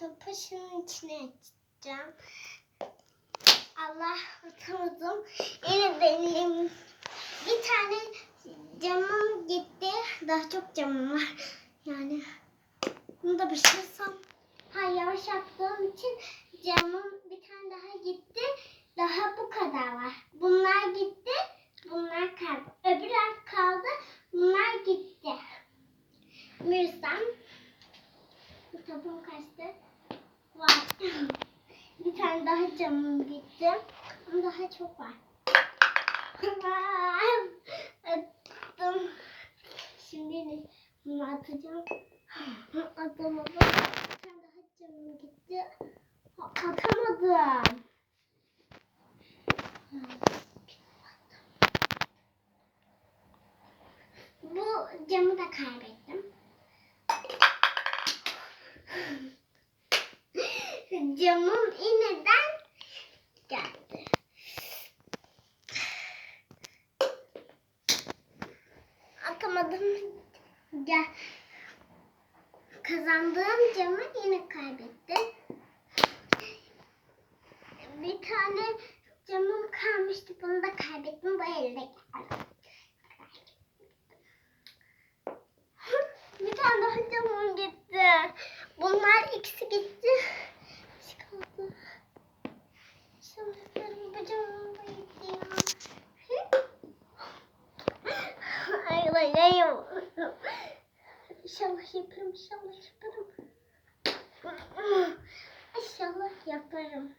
topu şunun içine atacağım. Allah atamadım. Yine benim bir tane camım gitti. Daha çok camım var. Yani bunu da başarsam. Ha yavaş yaptığım için camım bir tane daha gitti. Daha bu kadar var. Bunlar gitti. Bunlar kaldı. Öbür harf kaldı. Bunlar gitti. Mürsem. Topum kaçtı? Var. bir tane daha camım gitti. Ama daha çok var. Attım. Şimdi? Bunu atacağım. Atamadım. Bir tane daha camım gitti. Atamadım. Bu camı da kaybettim. Camım ineden geldi. Atamadım. Gel. Kazandığım camı yine kaybettim. Bir tane camım kalmıştı. Bunu da kaybettim. Bu elde kaldı. Bir tane daha camım gitti. Bunlar ikisi gitti. Bir kaldı. İnşallah yaparım. Bu camım da gitti ya. Ağlayayım. İnşallah yaparım. İnşallah yaparım. İnşallah yaparım.